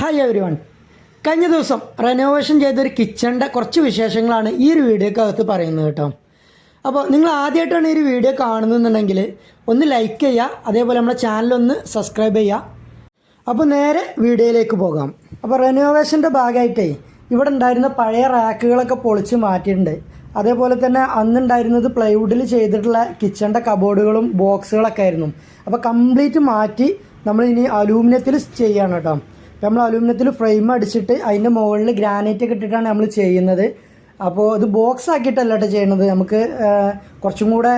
Hi every one കഴിഞ്ഞ ദിവസം renovation ചെയ്തൊരു കിച്ചണിന്റെ കുറച്ച് വിശേഷങ്ങളാണ് ഈ ഒരു വീഡിയോക്കകത്ത് പറയുന്നത് കേട്ടോ. അപ്പോൾ നിങ്ങൾ ആദ്യമായിട്ടാണ് ഈ ഒരു വീഡിയോ കാണുന്നുണ്ടെങ്കിൽ ഒന്ന് ലൈക്ക് ചെയ്യുക അതേപോലെ നമ്മുടെ ചാനലൊന്ന് സബ്സ്ക്രൈബ് ചെയ്യുക. അപ്പോൾ നേരെ വീഡിയോയിലേക്ക് പോകാം. അപ്പോൾ റെനോവേഷന്റെ ഭാഗമായിട്ടേ ഇവിടെ ഉണ്ടായിരുന്ന പഴയ റാക്കുകളൊക്കെ പൊളിച്ച് മാറ്റിയിട്ടുണ്ട്. അതേപോലെ തന്നെ അന്നുണ്ടായിരുന്നത് പ്ലൈവുഡിൽ ചെയ്തിട്ടുള്ള കിച്ചണിന്റെ കബോർഡുകളും ബോക്സുകളൊക്കെ ആയിരുന്നു. അപ്പോൾ കംപ്ലീറ്റ് മാറ്റി നമ്മൾ ഇനി അലൂമിനിയത്തിൽ ചെയ്യാണ് കേട്ടോ. നമ്മൾ അലൂമിനിയത്തിൽ ഫ്രെയിം അടിച്ചിട്ട് അതിന്റെ മുകളിൽ ഗ്രാനൈറ്റ് ഒക്കെ ഇട്ടിട്ടാണ് നമ്മൾ ചെയ്യുന്നത്. അപ്പോൾ ഇത് ബോക്സ് ആക്കിയിട്ടല്ല ചെയ്യുന്നത്. നമുക്ക് കുറച്ചും കൂടെ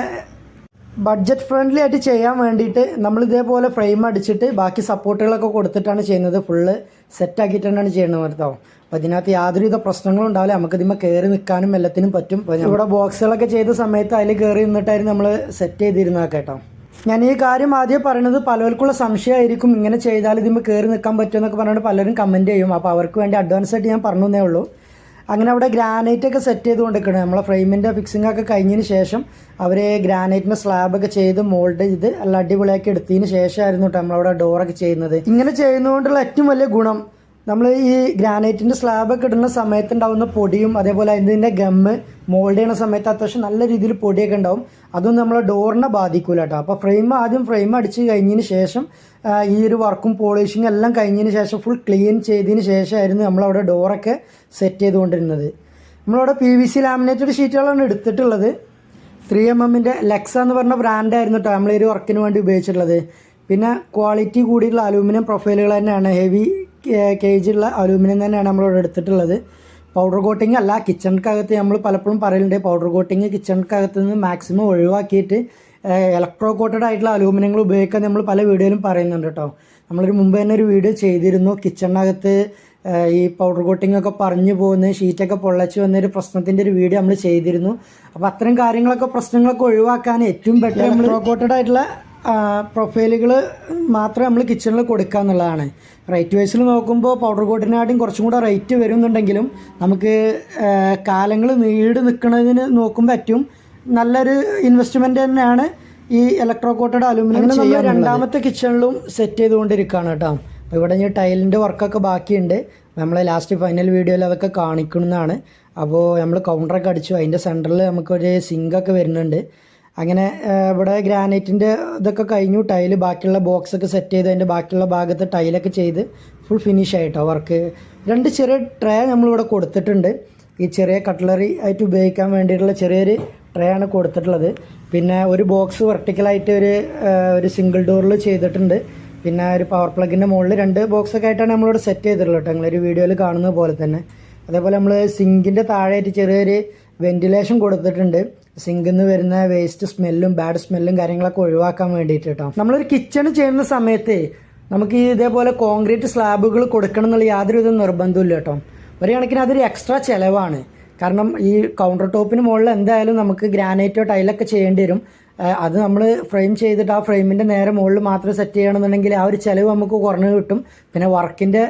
ബഡ്ജറ്റ് ഫ്രണ്ട്ലി ആയിട്ട് ചെയ്യാൻ വേണ്ടിയിട്ട് നമ്മൾ ഇതേപോലെ ഫ്രെയിം അടിച്ചിട്ട് ബാക്കി സപ്പോർട്ടുകളൊക്കെ കൊടുത്തിട്ടാണ് ചെയ്യുന്നത്. ഫുള്ള് സെറ്റ് ആക്കിയിട്ടാണ് ചെയ്യുന്നത് കേട്ടോ. അപ്പോൾ ഇതിനകത്ത് യാതൊരുവിധ പ്രശ്നങ്ങളും ഉണ്ടാവില്ല. നമുക്ക് ഇതിന്മേൽ കയറി നിൽക്കാനും എല്ലാത്തിനും പറ്റും. ഇവിടെ ബോക്സുകളൊക്കെ ചെയ്ത സമയത്ത് അതിൽ കയറി നിന്നിട്ടായിരുന്നു നമ്മൾ സെറ്റ് ചെയ്തിരുന്ന കേട്ടോ. ഞാൻ ഈ കാര്യം ആദ്യം പറയുന്നത് പലർക്കുള്ള സംശയമായിരിക്കും. ഇങ്ങനെ ചെയ്താൽ ഇതിമ്പോൾ കയറി നിൽക്കാൻ പറ്റുമെന്നൊക്കെ പറഞ്ഞുകൊണ്ട് പലരും കമന്റ് ചെയ്യും. അപ്പോൾ അവർക്ക് വേണ്ടി അഡ്വാൻസ് ആയിട്ട് ഞാൻ പറഞ്ഞു തന്നേ ഉള്ളൂ. അങ്ങനെ അവിടെ ഗ്രാനൈറ്റ് ഒക്കെ സെറ്റ് ചെയ്ത് കൊണ്ടിരിക്കണം നമ്മളെ ഫ്രെയിമിന്റെ ഫിക്സിംഗ് ഒക്കെ കഴിഞ്ഞതിന് ശേഷം അവർ ഗ്രാനൈറ്റിന്റെ സ്ലാബൊക്കെ ചെയ്ത് മോൾഡ് ചെയ്ത് നല്ല അടിപൊളിയാക്കി എടുത്തതിന് ശേഷമായിരുന്നു കേട്ടോ നമ്മളവിടെ ഡോറൊക്കെ ചെയ്യുന്നത്. ഇങ്ങനെ ചെയ്യുന്നതുകൊണ്ടുള്ള ഏറ്റവും വലിയ ഗുണം നമ്മൾ ഈ ഗ്രാനൈറ്റിന്റെ സ്ലാബൊക്കെ ഇടുന്ന സമയത്ത് ഉണ്ടാവുന്ന പൊടിയും അതേപോലെ അതിന്റെ ഗമ്മ് മോൾഡ് ചെയ്യുന്ന സമയത്ത് അത്യാവശ്യം നല്ല രീതിയിൽ പൊടിയൊക്കെ ഉണ്ടാവും. അതൊന്നും നമ്മളെ ഡോറിനെ ബാധിക്കില്ല കേട്ടോ അപ്പോൾ ഫ്രെയിം ആദ്യം ഫ്രെയിം അടിച്ച് കഴിഞ്ഞതിന് ശേഷം ഈ ഒരു വർക്കും പോളിഷിങ് എല്ലാം കഴിഞ്ഞതിന് ശേഷം ഫുൾ ക്ലീൻ ചെയ്തതിന് ശേഷമായിരുന്നു നമ്മളവിടെ ഡോറൊക്കെ സെറ്റ് ചെയ്തുകൊണ്ടിരുന്നത്. നമ്മളവിടെ പി വി സി ലാമിനേറ്റഡ് ഷീറ്റുകളാണ് എടുത്തിട്ടുള്ളത്. ത്രീ എം എമ്മിന്റെ ലെക്സ എന്ന് പറഞ്ഞ ബ്രാൻഡായിരുന്നു കേട്ടോ നമ്മൾ ഈ ഒരു വർക്കിന് വേണ്ടി ഉപയോഗിച്ചിട്ടുള്ളത്. പിന്നെ ക്വാളിറ്റി കൂടിയുള്ള അലൂമിനിയം പ്രൊഫൈലുകൾ തന്നെയാണ്. ഹെവി കേജുള്ള അലൂമിനിയം തന്നെയാണ് നമ്മളിവിടെ എടുത്തിട്ടുള്ളത്. പൗഡർ കോട്ടിംഗ് അല്ല കിച്ചണിക്കകത്ത് നമ്മൾ പലപ്പോഴും പറയലുണ്ട്. പൗഡർ കോട്ടിംഗ് കിച്ചണിക്കകത്ത് നിന്ന് മാക്സിമം ഒഴിവാക്കിയിട്ട് ഇലക്ട്രോ കോട്ടഡ് ആയിട്ടുള്ള അലൂമിനിയങ്ങൾ ഉപയോഗിക്കാൻ നമ്മൾ പല വീഡിയോയിലും പറയുന്നുണ്ട് കേട്ടോ. നമ്മളൊരു മുമ്പ് തന്നെ ഒരു വീഡിയോ ചെയ്തിരുന്നു. കിച്ചണിനകത്ത് ഈ പൗഡർ കോട്ടിംഗ് ഒക്കെ പറഞ്ഞു പോകുന്ന ഷീറ്റൊക്കെ പൊള്ളച്ച് വന്നൊരു പ്രശ്നത്തിന്റെ ഒരു വീഡിയോ നമ്മൾ ചെയ്തിരുന്നു. അപ്പോൾ അത്തരം കാര്യങ്ങളൊക്കെ പ്രശ്നങ്ങളൊക്കെ ഒഴിവാക്കാൻ ഏറ്റവും ബെറ്റർ നമ്മൾ കോട്ടഡ് ആയിട്ടുള്ള പ്രൊഫൈലുകൾ മാത്രം നമ്മൾ കിച്ചണിൽ കൊടുക്കുക എന്നുള്ളതാണ് റേറ്റ് വൈസിൽ നോക്കുമ്പോൾ പൗഡർ കോട്ടിനാട്ടിയും കുറച്ചും കൂടെ റേറ്റ് വരുന്നുണ്ടെങ്കിലും നമുക്ക് കാലങ്ങൾ നീട് നിൽക്കുന്നതിന് നോക്കുമ്പോൾ ഏറ്റവും നല്ലൊരു ഇൻവെസ്റ്റ്മെന്റ് തന്നെയാണ് ഈ ഇലക്ട്രോ കോട്ടഡ് അലുമിനിയം നമ്മൾ രണ്ടാമത്തെ കിച്ചണിലും സെറ്റ് ചെയ്തുകൊണ്ടിരിക്കുകയാണ് കേട്ടോ. അപ്പോൾ ഇവിടെ ഇനി ടൈലിന്റെ വർക്കൊക്കെ ബാക്കിയുണ്ട്. നമ്മൾ ലാസ്റ്റ് ഫൈനൽ വീഡിയോയിൽ അതൊക്കെ കാണിക്കുന്നതാണ് അപ്പോൾ നമ്മൾ കൗണ്ടറൊക്കെ അടിച്ചു. അതിന്റെ സെന്ററിൽ നമുക്കൊരു സിങ്കൊക്കെ വരുന്നുണ്ട്. അങ്ങനെ ഇവിടെ ഗ്രാനൈറ്റിന്റെ ഇതൊക്കെ കഴിഞ്ഞു. ടൈൽ ബാക്കിയുള്ള ബോക്സ് ഒക്കെ സെറ്റ് ചെയ്ത് അതിന്റെ ബാക്കിയുള്ള ഭാഗത്ത് ടൈലൊക്കെ ചെയ്ത് ഫുൾ ഫിനിഷ് ആയിട്ടോ വർക്ക് രണ്ട് ചെറിയ ട്രേ നമ്മളിവിടെ കൊടുത്തിട്ടുണ്ട്. ഈ ചെറിയ കട്ട്ലറി ആയിട്ട് ഉപയോഗിക്കാൻ വേണ്ടിയിട്ടുള്ള ചെറിയൊരു ട്രേ ആണ് കൊടുത്തിട്ടുള്ളത്. പിന്നെ ഒരു ബോക്സ് വെർട്ടിക്കലായിട്ട് ഒരു ഒരു സിംഗിൾ ഡോറിൽ ചെയ്തിട്ടുണ്ട്. പിന്നെ ഒരു പവർ പ്ലഗിന്റെ മുകളിൽ രണ്ട് ബോക്സൊക്കെ ആയിട്ടാണ് നമ്മളിവിടെ സെറ്റ് ചെയ്തിട്ടുള്ളത് കേട്ടോ. നിങ്ങളൊരു വീഡിയോയിൽ കാണുന്നത് പോലെ തന്നെ. അതേപോലെ നമ്മൾ സിങ്കിന്റെ താഴെയായിട്ട് ചെറിയൊരു വെന്റിലേഷൻ കൊടുത്തിട്ടുണ്ട്. സിങ്കിൽ നിന്ന് വരുന്ന വേസ്റ്റ് സ്മെല്ലും ബാഡ് സ്മെല്ലും കാര്യങ്ങളൊക്കെ ഒഴിവാക്കാൻ വേണ്ടിയിട്ട് കേട്ടോ നമ്മളൊരു കിച്ചൺ ചെയ്യുന്ന സമയത്ത് നമുക്ക് ഈ ഇതേപോലെ കോൺക്രീറ്റ് സ്ലാബുകൾ കൊടുക്കണം എന്നുള്ള യാതൊരുവിധ നിർബന്ധമില്ല കേട്ടോ ഒരു കണക്കിന് അതൊരു എക്സ്ട്രാ ചിലവാണ്. കാരണം ഈ കൗണ്ടർ ടോപ്പിന് മുകളിൽ എന്തായാലും നമുക്ക് ഗ്രാനൈറ്റോ ടൈലൊക്കെ ചെയ്യേണ്ടി വരും. അത് നമ്മൾ ഫ്രെയിം ചെയ്തിട്ട് ആ ഫ്രെയിമിന്റെ നേരെ മുകളിൽ മാത്രം സെറ്റ് ചെയ്യണമെന്നുണ്ടെങ്കിൽ ആ ഒരു ചിലവ് നമുക്ക് കുറഞ്ഞ് കിട്ടും. പിന്നെ വർക്കിന്റെ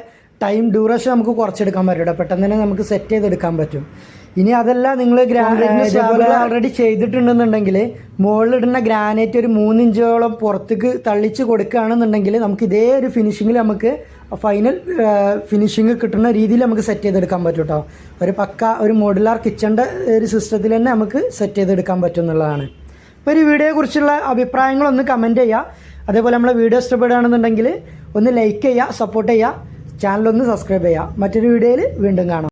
ടൈം ഡ്യൂറേഷൻ നമുക്ക് കുറച്ചെടുക്കാൻ പറ്റും. പെട്ടെന്ന് തന്നെ നമുക്ക് സെറ്റ് ചെയ്തെടുക്കാൻ പറ്റും. ഇനി അതല്ല നിങ്ങൾ ഓൾറെഡി ചെയ്തിട്ടുണ്ടെന്നുണ്ടെങ്കിൽ മുകളിലിടുന്ന ഗ്രാനൈറ്റ് ഒരു മൂന്നിഞ്ചോളം പുറത്തേക്ക് തള്ളിച്ച് കൊടുക്കുകയാണെന്നുണ്ടെങ്കിൽ നമുക്ക് ഇതേ ഒരു ഫിനിഷിങ്ങിൽ നമുക്ക് ഫൈനൽ ഫിനിഷിങ് കിട്ടുന്ന രീതിയിൽ നമുക്ക് സെറ്റ് ചെയ്തെടുക്കാൻ പറ്റും കേട്ടോ ഒരു പക്ക ഒരു മോഡുലാർ കിച്ചണിന്റെ ഒരു സിസ്റ്റത്തിൽ തന്നെ നമുക്ക് സെറ്റ് ചെയ്തെടുക്കാൻ പറ്റും എന്നുള്ളതാണ്. അപ്പോൾ ഒരു വീഡിയോയെക്കുറിച്ചുള്ള അഭിപ്രായങ്ങളൊന്ന് കമന്റ് ചെയ്യുക അതേപോലെ നമ്മളെ വീഡിയോ ഇഷ്ടപ്പെടുകയാണെന്നുണ്ടെങ്കിൽ ഒന്ന് ലൈക്ക് ചെയ്യുക സപ്പോർട്ട് ചെയ്യുക ചാനലൊന്ന് സബ്സ്ക്രൈബ് ചെയ്യുക മറ്റൊരു വീഡിയോയിൽ വീണ്ടും കാണാം.